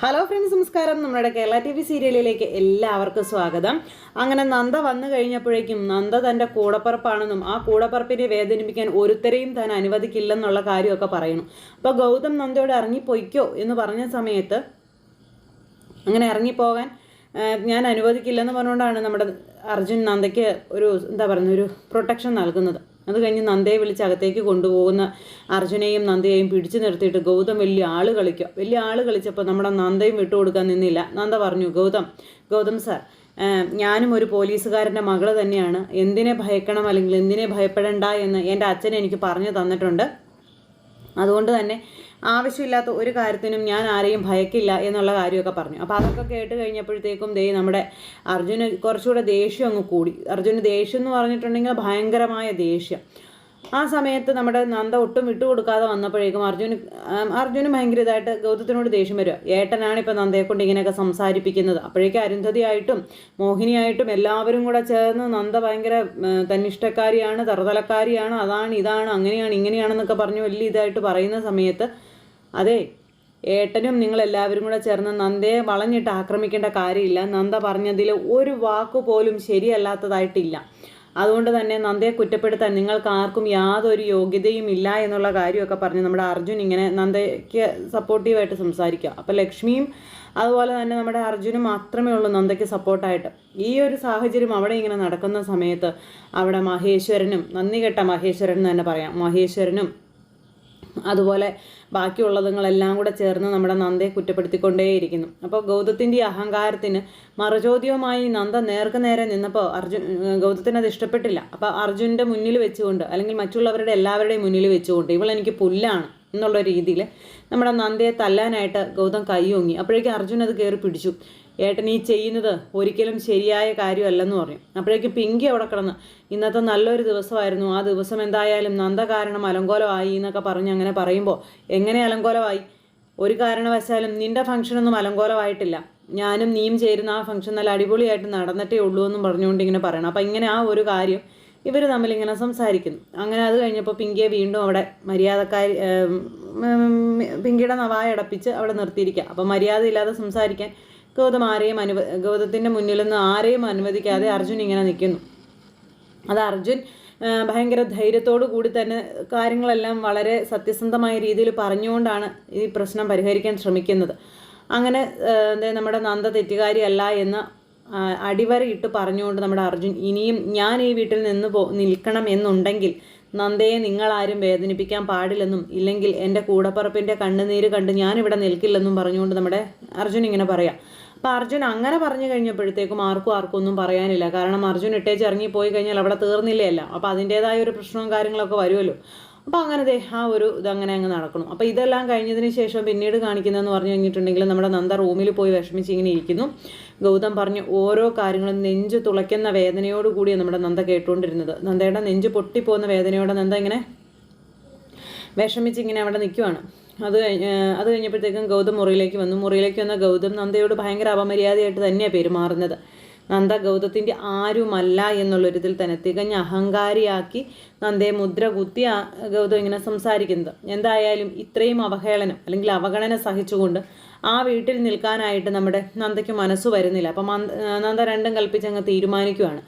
Hello friends നമസ്കാരം. നമ്മുടെ Kerala T V സീരിയലിലേക്ക് എല്ലാവർക്കും സ്വാഗതം. അങ്ങനെ നന്ദ വന്നു കഴിഞ്ഞപ്പോഴേക്കും നന്ദ തന്റെ കൂടപ്പറപ്പാണെന്നും ആ കൂടപ്പറപ്പിനെ വേദനിപ്പിക്കാൻ ഒരുത്തരെയും താൻ അനുവദിക്കില്ലെന്നുള്ള കാര്യമൊക്കെ പറയുന്നു. അപ്പോൾ ഗൗതം നന്ദയോട് ഇറങ്ങിപ്പോയിക്കോ എന്ന് പറഞ്ഞ സമയത്ത് അങ്ങനെ ഇറങ്ങിപ്പോകാൻ ഞാൻ അനുവദിക്കില്ലെന്ന് പറഞ്ഞുകൊണ്ടാണ് നമ്മുടെ അർജുൻ നന്ദയ്ക്ക് ഒരു എന്താ പറയുന്നത് ഒരു പ്രൊട്ടക്ഷൻ നൽകുന്നത്. അത് കഴിഞ്ഞ് നന്ദയെ വിളിച്ച് അകത്തേക്ക് കൊണ്ടുപോകുന്ന അർജുനെയും നന്ദയെയും പിടിച്ചു നിർത്തിയിട്ട് ഗൗതം വലിയ ആൾ കളിക്കുക വലിയ ആൾ കളിച്ചപ്പോൾ നമ്മുടെ നന്ദയും വിട്ടുകൊടുക്കാൻ നിന്നില്ല. നന്ദ പറഞ്ഞു ഗൗതം ഗൗതം സാർ ഞാനും ഒരു പോലീസുകാരന്റെ മകൾ തന്നെയാണ്. എന്തിനെ ഭയക്കണം അല്ലെങ്കിൽ എന്തിനെ ഭയപ്പെടണ്ട എന്ന് എന്റെ അച്ഛൻ എനിക്ക് പറഞ്ഞു തന്നിട്ടുണ്ട്. അതുകൊണ്ട് തന്നെ ആവശ്യമില്ലാത്ത ഒരു കാര്യത്തിനും ഞാൻ ആരെയും ഭയക്കില്ല എന്നുള്ള കാര്യമൊക്കെ പറഞ്ഞു. അപ്പോൾ അതൊക്കെ കേട്ട് കഴിഞ്ഞപ്പോഴത്തേക്കും ദേ നമ്മുടെ അർജുന് കുറച്ചുകൂടെ ദേഷ്യം അങ്ങ് കൂടി. അർജുന് ദേഷ്യം എന്ന് പറഞ്ഞിട്ടുണ്ടെങ്കിൽ ഭയങ്കരമായ ദേഷ്യം. ആ സമയത്ത് നമ്മുടെ നന്ദ ഒട്ടും വിട്ടുകൊടുക്കാതെ വന്നപ്പോഴേക്കും അർജുന് അർജുന് ഭയങ്കര ഇതായിട്ട് ഗൗതത്തിനോട് ദേഷ്യം വരിക. ഏട്ടനാണ് ഇപ്പോൾ നന്ദയെ കൊണ്ട് ഇങ്ങനെയൊക്കെ സംസാരിപ്പിക്കുന്നത്. അപ്പോഴേക്കും അരുന്ധതിയായിട്ടും മോഹിനിയായിട്ടും എല്ലാവരും കൂടെ ചേർന്ന് നന്ദ ഭയങ്കര തന്നിഷ്ടക്കാരിയാണ് തറുതലക്കാരിയാണ് അതാണ് ഇതാണ് അങ്ങനെയാണ് ഇങ്ങനെയാണെന്നൊക്കെ പറഞ്ഞ് വലിയ ഇതായിട്ട് പറയുന്ന സമയത്ത് അതെ ഏട്ടനും നിങ്ങൾ എല്ലാവരും കൂടെ ചേർന്ന് നന്ദയെ വളഞ്ഞിട്ട് ആക്രമിക്കേണ്ട കാര്യമില്ല. നന്ദ പറഞ്ഞതിൽ ഒരു വാക്ക് പോലും ശരിയല്ലാത്തതായിട്ടില്ല. അതുകൊണ്ട് തന്നെ നന്ദയെ കുറ്റപ്പെടുത്താൻ നിങ്ങൾക്ക് ആർക്കും യാതൊരു യോഗ്യതയും ഇല്ല എന്നുള്ള കാര്യമൊക്കെ പറഞ്ഞ് നമ്മുടെ അർജുൻ ഇങ്ങനെ നന്ദയ്ക്ക് സപ്പോർട്ടീവായിട്ട് സംസാരിക്കുക. അപ്പോൾ ലക്ഷ്മിയും അതുപോലെ തന്നെ നമ്മുടെ അർജുനും മാത്രമേ ഉള്ളൂ നന്ദയ്ക്ക് സപ്പോർട്ടായിട്ട് ഈ ഒരു സാഹചര്യം അവിടെ ഇങ്ങനെ നടക്കുന്ന സമയത്ത് അവിടെ മഹേശ്വരനും നന്ദി കെട്ട മഹേശ്വരൻ എന്ന് തന്നെ പറയാം. മഹേശ്വരനും അതുപോലെ ബാക്കിയുള്ളതുങ്ങളെല്ലാം കൂടെ ചേർന്ന് നമ്മുടെ നന്ദയെ കുറ്റപ്പെടുത്തിക്കൊണ്ടേയിരിക്കുന്നു. അപ്പോൾ ഗൗതത്തിന്റെ അഹങ്കാരത്തിന് മറുചോദ്യവുമായി നന്ദ നേർക്ക് നേരെ നിന്നപ്പോൾ അർജുൻ ഗൗതത്തിന് അത് ഇഷ്ടപ്പെട്ടില്ല. അപ്പോൾ അർജുന്റെ മുന്നിൽ വെച്ചുകൊണ്ട് അല്ലെങ്കിൽ മറ്റുള്ളവരുടെ എല്ലാവരുടെയും മുന്നിൽ വെച്ചുകൊണ്ട് ഇവൾ എനിക്ക് പുല്ലാണ് എന്നുള്ള രീതിയിൽ നമ്മുടെ നന്ദയെ തല്ലാനായിട്ട് ഗൗതം കൈയോങ്ങി. അപ്പോഴേക്കും അർജുൻ അത് കയറി പിടിച്ചു. ഏട്ടൻ ഈ ചെയ്യുന്നത് ഒരിക്കലും ശരിയായ കാര്യമല്ലെന്ന് പറഞ്ഞു അപ്പോഴേക്കും പിങ്കി അവിടെ കിടന്ന് ഇന്നത്തെ നല്ലൊരു ദിവസമായിരുന്നു ആ ദിവസം എന്തായാലും നന്ദ കാരണം അലങ്കോലമായി എന്നൊക്കെ പറഞ്ഞ് അങ്ങനെ പറയുമ്പോൾ എങ്ങനെ അലങ്കോലമായി ഒരു കാരണവശാലും നിന്റെ ഫംഗ്ഷനൊന്നും അലങ്കോലമായിട്ടില്ല ഞാനും നീയും ചേരുന്ന ആ ഫംഗ്ഷൻ നല്ല അടിപൊളിയായിട്ട് നടന്നിട്ടേ ഉള്ളൂ എന്നും പറഞ്ഞുകൊണ്ട് ഇങ്ങനെ പറയണം അപ്പം ഇങ്ങനെ ആ ഒരു കാര്യം ഇവർ തമ്മിലിങ്ങനെ സംസാരിക്കുന്നു അങ്ങനെ അത് കഴിഞ്ഞപ്പോൾ പിങ്കിയെ വീണ്ടും അവിടെ മര്യാദക്കാരി പിങ്കിയുടെ നവായ അടപ്പിച്ച് അവിടെ നിർത്തിയിരിക്കുക അപ്പം മര്യാദയില്ലാതെ സംസാരിക്കാൻ ഗൗതം ആരെയും അനുവ ഗൗതത്തിന്റെ മുന്നിൽ നിന്ന് ആരെയും അനുവദിക്കാതെ അർജുൻ ഇങ്ങനെ നിൽക്കുന്നു അത് അർജുൻ ഭയങ്കര ധൈര്യത്തോടു കൂടി തന്നെ കാര്യങ്ങളെല്ലാം വളരെ സത്യസന്ധമായ രീതിയിൽ പറഞ്ഞുകൊണ്ടാണ് ഈ പ്രശ്നം പരിഹരിക്കാൻ ശ്രമിക്കുന്നത്. അങ്ങനെ എന്താ നമ്മുടെ നന്ദ തെറ്റുകാരിയല്ല എന്ന് അടിവരയിട്ട് പറഞ്ഞുകൊണ്ട് നമ്മുടെ അർജുൻ ഇനിയും ഞാൻ ഈ വീട്ടിൽ നിന്ന് പോ നിൽക്കണം എന്നുണ്ടെങ്കിൽ നന്ദയെ നിങ്ങളാരും വേദനിപ്പിക്കാൻ പാടില്ലെന്നും ഇല്ലെങ്കിൽ എന്റെ കൂടപ്പറപ്പിന്റെ കണ്ണുനീര് കണ്ട് ഞാനിവിടെ നിൽക്കില്ലെന്നും പറഞ്ഞുകൊണ്ട് നമ്മുടെ അർജുൻ ഇങ്ങനെ പറയാം. അപ്പോൾ അർജുൻ അങ്ങനെ പറഞ്ഞു കഴിഞ്ഞപ്പോഴത്തേക്കും ആർക്കും ആർക്കും ഒന്നും പറയാനില്ല. കാരണം അർജുൻ ഇട്ടേച്ച് ഇറങ്ങി പോയി കഴിഞ്ഞാൽ അവിടെ തീർന്നില്ലേ അല്ല അപ്പോൾ അതിന്റേതായ ഒരു പ്രശ്നവും കാര്യങ്ങളൊക്കെ വരുമല്ലോ. അപ്പോൾ അങ്ങനെ ദേ ആ ഒരു ഇതങ്ങനെ അങ്ങ് നടക്കണം. അപ്പോൾ ഇതെല്ലാം കഴിഞ്ഞതിന് ശേഷം പിന്നീട് കാണിക്കുന്നതെന്ന് പറഞ്ഞു കഴിഞ്ഞിട്ടുണ്ടെങ്കിൽ നമ്മുടെ നന്ദ റൂമിൽ പോയി വിഷമിച്ച് ഇങ്ങനെ ഇരിക്കുന്നു. ഗൗതം പറഞ്ഞ് ഓരോ കാര്യങ്ങളും നെഞ്ച് തുളയ്ക്കുന്ന വേദനയോടുകൂടി നമ്മുടെ നന്ദ കേട്ടുകൊണ്ടിരുന്നത് നന്ദയുടെ നെഞ്ച് പൊട്ടിപ്പോകുന്ന വേദനയോടെ നന്ദ ഇങ്ങനെ വിഷമിച്ച് ഇങ്ങനെ അവിടെ നിൽക്കുവാണ്. അത് കഴിഞ്ഞ് അത് കഴിഞ്ഞപ്പോഴത്തേക്കും ഗൗതം മുറിയിലേക്ക് വന്നു. മുറിയിലേക്ക് വന്ന ഗൗതം നന്ദയോട് ഭയങ്കര അപമര്യാദയായിട്ട് തന്നെയാണ് പെരുമാറുന്നത്. നന്ദ ഗൗതത്തിന്റെ ആരുമല്ല എന്നുള്ളൊരിതിൽ തന്നെ തികഞ്ഞ അഹങ്കാരിയാക്കി നന്ദയെ മുദ്ര കുത്തി ഗൗതം ഇങ്ങനെ സംസാരിക്കുന്നത്. എന്തായാലും ഇത്രയും അവഹേളനം അല്ലെങ്കിൽ അവഗണന സഹിച്ചുകൊണ്ട് ആ വീട്ടിൽ നിൽക്കാനായിട്ട് നമ്മുടെ നന്ദയ്ക്ക് മനസ്സ് വരുന്നില്ല. അപ്പം നന്ദ രണ്ടും കൽപ്പിച്ച് അങ്ങ് തീരുമാനിക്കുവാണ്.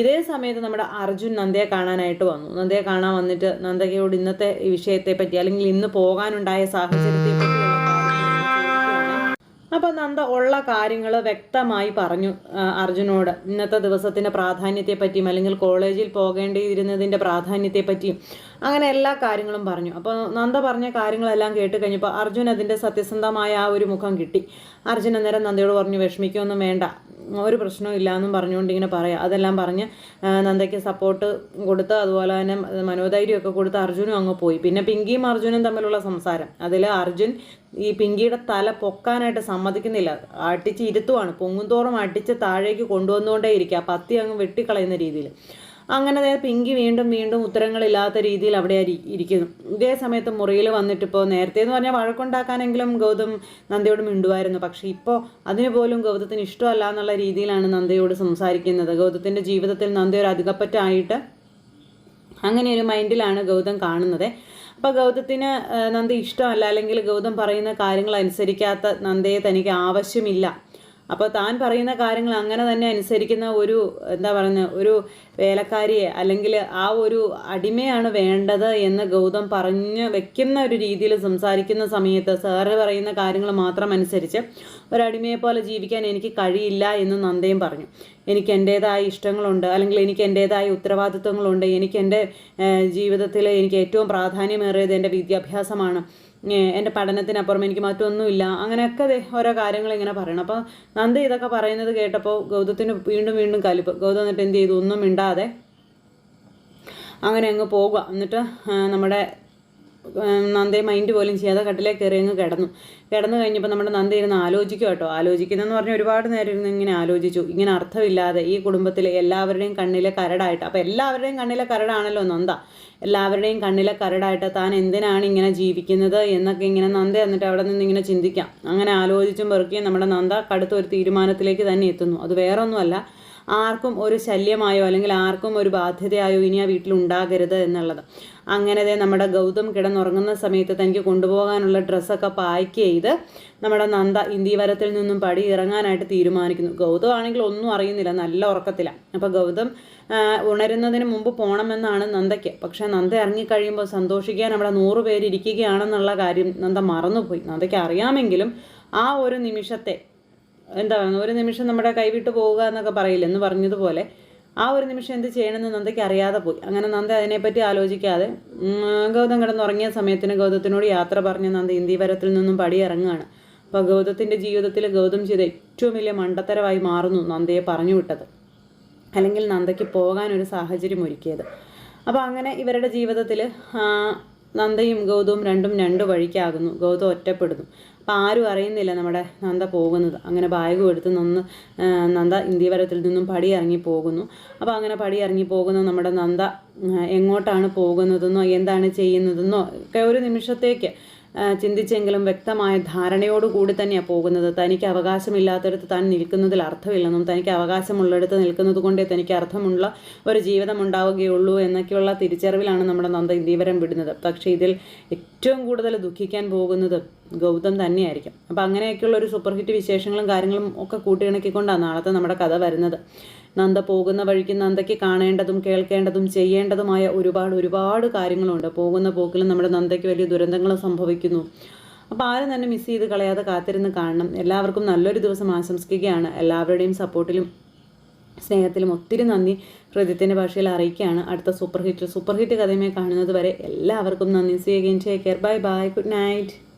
ഇതേ സമയത്ത് നമ്മുടെ അർജുൻ നന്ദയെ കാണാനായിട്ട് വന്നു. നന്ദയെ കാണാൻ വന്നിട്ട് നന്ദയ്ക്കയോട് ഇന്നത്തെ വിഷയത്തെ പറ്റി അല്ലെങ്കിൽ ഇന്ന് പോകാനുണ്ടായ സാഹചര്യത്തെ പറ്റിയുള്ള അപ്പോൾ നന്ദ ഉള്ള കാര്യങ്ങൾ വ്യക്തമായി പറഞ്ഞു അർജുനോട്. ഇന്നത്തെ ദിവസത്തിന്റെ പ്രാധാന്യത്തെ പറ്റിയും അല്ലെങ്കിൽ കോളേജിൽ പോകേണ്ടിയിരുന്നതിന്റെ പ്രാധാന്യത്തെ പറ്റിയും അങ്ങനെ എല്ലാ കാര്യങ്ങളും പറഞ്ഞു. അപ്പോൾ നന്ദ പറഞ്ഞ കാര്യങ്ങളെല്ലാം കേട്ട് കഴിഞ്ഞപ്പോൾ അർജുൻ അതിന്റെ സത്യസന്ധമായ ആ ഒരു മുഖം കിട്ടി. അർജുൻ അന്നേരം നന്ദയോട് പറഞ്ഞു വിഷമിക്കൊന്നും വേണ്ട. ഒരു പ്രശ്നവും ഇല്ലയെന്നും പറഞ്ഞുകൊണ്ട് ഇങ്ങനെ പറയാം. അതെല്ലാം പറഞ്ഞ് നന്ദയ്ക്ക് സപ്പോർട്ട് കൊടുത്ത് അതുപോലെ തന്നെ മനോധൈര്യമൊക്കെ കൊടുത്ത് അർജുനും അങ്ങ് പോയി. പിന്നെ പിങ്കിയും അർജുനും തമ്മിലുള്ള സംസാരം. അതിൽ അർജുൻ ഈ പിങ്കിയുടെ തല പൊക്കാനായിട്ട് സമ്മതിക്കുന്നില്ല. അടിച്ച് ഇരുത്തുവാണ്. പൊങ്ങുന്തോറും അടിച്ച് താഴേക്ക് കൊണ്ടുവന്നുകൊണ്ടേ ഇരിക്കുക പത്തി അങ്ങ് വെട്ടിക്കളയുന്ന രീതിയിൽ അങ്ങനെ പിങ്കി വീണ്ടും വീണ്ടും ഉത്തരങ്ങളില്ലാത്ത രീതിയിൽ അവിടെ ഇരിക്കുന്നു. ഇതേ സമയത്ത് മുറിയിൽ വന്നിട്ട് ഇപ്പോൾ നേരത്തെ എന്ന് പറഞ്ഞാൽ വഴക്കുണ്ടാക്കാനെങ്കിലും ഗൗതം നന്ദയോട് മിണ്ടുമായിരുന്നു പക്ഷേ ഇപ്പോൾ അതിന് പോലും ഗൗതത്തിന് ഇഷ്ടമല്ല എന്നുള്ള രീതിയിലാണ് നന്ദയോട് സംസാരിക്കുന്നത്. ഗൗതത്തിന്റെ ജീവിതത്തിൽ നന്ദ ഒരു അധികപ്പറ്റായിട്ട് അങ്ങനെ ഒരു മൈൻഡിലാണ് ഗൗതം കാണുന്നത്. അപ്പോൾ ഗൗതത്തിന് നന്ദി ഇഷ്ടമല്ല അല്ലെങ്കിൽ ഗൗതം പറയുന്ന കാര്യങ്ങൾ അനുസരിക്കാത്ത നന്ദയെ തനിക്ക് ആവശ്യമില്ല. അപ്പോൾ താൻ പറയുന്ന കാര്യങ്ങൾ അങ്ങനെ തന്നെ അനുസരിക്കുന്ന ഒരു എന്താ പറയുന്നത് ഒരു വേലക്കാരിയെ അല്ലെങ്കിൽ ആ ഒരു അടിമയാണ് വേണ്ടത് എന്ന് ഗൗതം പറഞ്ഞ് വെക്കുന്ന ഒരു രീതിയിൽ സംസാരിക്കുന്ന സമയത്ത് സാറ് പറയുന്ന കാര്യങ്ങൾ മാത്രം അനുസരിച്ച് ഒരടിമയെ പോലെ ജീവിക്കാൻ എനിക്ക് കഴിയില്ല എന്ന് നന്ദയും പറഞ്ഞു. എനിക്ക് എന്റേതായ ഇഷ്ടങ്ങളുണ്ട് അല്ലെങ്കിൽ എനിക്ക് എന്റേതായ ഉത്തരവാദിത്വങ്ങളുണ്ട് എനിക്ക് എന്റെ ജീവിതത്തിൽ എനിക്ക് ഏറ്റവും പ്രാധാന്യമേറിയത് എന്റെ വിദ്യാഭ്യാസമാണ്. എന്റെ പഠനത്തിനപ്പുറം എനിക്ക് മറ്റൊന്നുമില്ല. അങ്ങനെയൊക്കെ ഓരോ കാര്യങ്ങൾ ഇങ്ങനെ പറയണം. അപ്പോൾ നന്ദ ഇതൊക്കെ പറയുന്നത് കേട്ടപ്പോൾ ഗൗതത്തിന് വീണ്ടും വീണ്ടും കലിപ്പ്. ഗൗതം എന്നിട്ട് എന്ത് ചെയ്തു? ഒന്നും മിണ്ടാതെ അങ്ങനെ അങ്ങ് പോകുക. എന്നിട്ട് നമ്മുടെ നന്ദയെ മൈൻഡ് പോലും ചെയ്യാതെ കട്ടിലേക്ക് കയറി അങ്ങ് കിടന്നു. കിടന്നു കഴിഞ്ഞപ്പോൾ നമ്മുടെ നന്ദ ഇരുന്ന് ആലോചിക്കും കേട്ടോ ആലോചിക്കുന്നതെന്ന് പറഞ്ഞാൽ ഒരുപാട് നേരം ഇരുന്ന് ഇങ്ങനെ ആലോചിച്ചു. ഇങ്ങനെ അർത്ഥമില്ലാതെ ഈ കുടുംബത്തിലെ എല്ലാവരുടെയും കണ്ണിലെ കരടായിട്ട് അപ്പോൾ എല്ലാവരുടെയും കണ്ണിലെ കരടാണല്ലോ നന്ദ. എല്ലാവരുടെയും കണ്ണിലെ കരടായിട്ട് താൻ എന്തിനാണ് ഇങ്ങനെ ജീവിക്കുന്നത് എന്നൊക്കെ ഇങ്ങനെ നന്ദ എന്നിട്ട് അവിടെ നിന്ന് ഇങ്ങനെ ചിന്തിക്കാം. അങ്ങനെ ആലോചിച്ചും പെറുക്കിയും നമ്മുടെ നന്ദ കടുത്ത ഒരു തീരുമാനത്തിലേക്ക് തന്നെ എത്തുന്നു. അത് വേറൊന്നുമല്ല ആർക്കും ഒരു ശല്യമായോ അല്ലെങ്കിൽ ആർക്കും ഒരു ബാധ്യതയായോ ഇനി ആ വീട്ടിൽ ഉണ്ടാകരുത് എന്നുള്ളത്. അങ്ങനെ നമ്മുടെ ഗൗതം കിടന്നുറങ്ങുന്ന സമയത്ത് തനിക്ക് കൊണ്ടുപോകാനുള്ള ഡ്രസ്സൊക്കെ പാക്ക് ചെയ്ത് നമ്മുടെ നന്ദ ഇന്ദീവരത്തിൽ നിന്നും പടി ഇറങ്ങാനായിട്ട് തീരുമാനിക്കുന്നു. ഗൗതം ആണെങ്കിൽ ഒന്നും അറിയുന്നില്ല നല്ല ഉറക്കത്തിലാണ് അപ്പോൾ ഗൗതം ഉണരുന്നതിന് മുമ്പ് പോകണമെന്നാണ് നന്ദയ്ക്ക്. പക്ഷേ നന്ദ ഇറങ്ങിക്കഴിയുമ്പോൾ സന്തോഷിക്കാൻ അവിടെ നൂറ് പേര് കാര്യം നന്ദ മറന്നുപോയി. നന്ദയ്ക്ക് അറിയാമെങ്കിലും ആ ഒരു നിമിഷത്തെ എന്താ പറയുക ഒരു നിമിഷം നമ്മുടെ കൈവിട്ട് പോവുക എന്നൊക്കെ പറയില്ല എന്ന് പറഞ്ഞതുപോലെ ആ ഒരു നിമിഷം എന്ത് ചെയ്യണമെന്ന് നന്ദയ്ക്ക് അറിയാതെ പോയി. അങ്ങനെ നന്ദ അതിനെപ്പറ്റി ആലോചിക്കാതെ ഗൗതം കിടന്നുറങ്ങിയ സമയത്തിന് ഗൗതത്തിനോട് യാത്ര പറഞ്ഞ് നന്ദ ഇന്ത്യവരത്തിൽ നിന്നും പടിയിറങ്ങുകയാണ്. അപ്പോൾ ഗൗതത്തിന്റെ ജീവിതത്തിൽ ഗൗതം ചെയ്ത ഏറ്റവും വലിയ മണ്ടത്തരമായി മാറുന്നു നന്ദയെ പറഞ്ഞു വിട്ടത്. അല്ലെങ്കിൽ നന്ദയ്ക്ക് പോകാൻ ഒരു സാഹചര്യം ഒരുക്കിയത്. അപ്പോൾ അങ്ങനെ ഇവരുടെ ജീവിതത്തിൽ നന്ദയും ഗൗതവും രണ്ടും രണ്ട് വഴിക്കാകുന്നു. ഗൗതം ഒറ്റപ്പെടുന്നു. അപ്പോൾ ആരും അറിയുന്നില്ല നമ്മുടെ നന്ദ പോകുന്നത്. അങ്ങനെ ബാഗും എടുത്ത് നന്ന് നന്ദ ഇന്ത്യവരത്തിൽ നിന്നും പടി ഇറങ്ങി പോകുന്നു. അപ്പോൾ അങ്ങനെ പടി ഇറങ്ങി പോകുന്ന നമ്മുടെ നന്ദ എങ്ങോട്ടാണ് പോകുന്നതെന്നോ എന്താണ് ചെയ്യുന്നതെന്നോ ഒക്കെ ഒരു നിമിഷത്തേക്ക് ചിന്തിച്ചെങ്കിലും വ്യക്തമായ ധാരണയോടുകൂടി തന്നെയാണ് പോകുന്നത്. തനിക്ക് അവകാശമില്ലാത്തടത്ത് താൻ നിൽക്കുന്നതിൽ അർത്ഥമില്ലെന്നും തനിക്ക് അവകാശമുള്ളിടത്ത് നിൽക്കുന്നത് കൊണ്ടേ തനിക്ക് അർത്ഥമുള്ള ഒരു ജീവിതം ഉണ്ടാവുകയുള്ളൂ എന്നൊക്കെയുള്ള തിരിച്ചറിവിലാണ് നമ്മുടെ നന്ദ ഇന്ദീവരം വിടുന്നത്. പക്ഷേ ഇതിൽ ഏറ്റവും കൂടുതൽ ദുഃഖിക്കാൻ പോകുന്നത് ഗൗതം തന്നെയായിരിക്കും. അപ്പം അങ്ങനെയൊക്കെയുള്ള ഒരു സൂപ്പർ ഹിറ്റ് വിശേഷങ്ങളും കാര്യങ്ങളും ഒക്കെ കൂട്ടിയിണക്കിക്കൊണ്ടാണ് നാളത്തെ നമ്മുടെ കഥ വരുന്നത്. നന്ദ പോകുന്ന വഴിക്ക് നന്ദയ്ക്ക് കാണേണ്ടതും കേൾക്കേണ്ടതും ചെയ്യേണ്ടതുമായ ഒരുപാട് ഒരുപാട് കാര്യങ്ങളുണ്ട്. പോകുന്ന പോക്കിൽ നമ്മുടെ നന്ദയ്ക്ക് വലിയ ദുരന്തങ്ങൾ സംഭവിക്കുന്നു. അപ്പോൾ ആരും തന്നെ മിസ് ചെയ്ത് കളയാതെ കാത്തിരുന്ന് കാണണം. എല്ലാവർക്കും നല്ലൊരു ദിവസം ആശംസിക്കുകയാണ്. എല്ലാവരുടെയും സപ്പോർട്ടിലും സ്നേഹത്തിലും ഒത്തിരി നന്ദി. ഹൃദയത്തിന്റെ ഭാഷയിൽ അറിയിക്കുകയാണ്. അടുത്ത സൂപ്പർ ഹിറ്റ് സൂപ്പർ ഹിറ്റ് കഥയുമായി കാണുന്നത് വരെ എല്ലാവർക്കും നന്ദി. സ്വീകരിക്കുകയും take care bye bye good night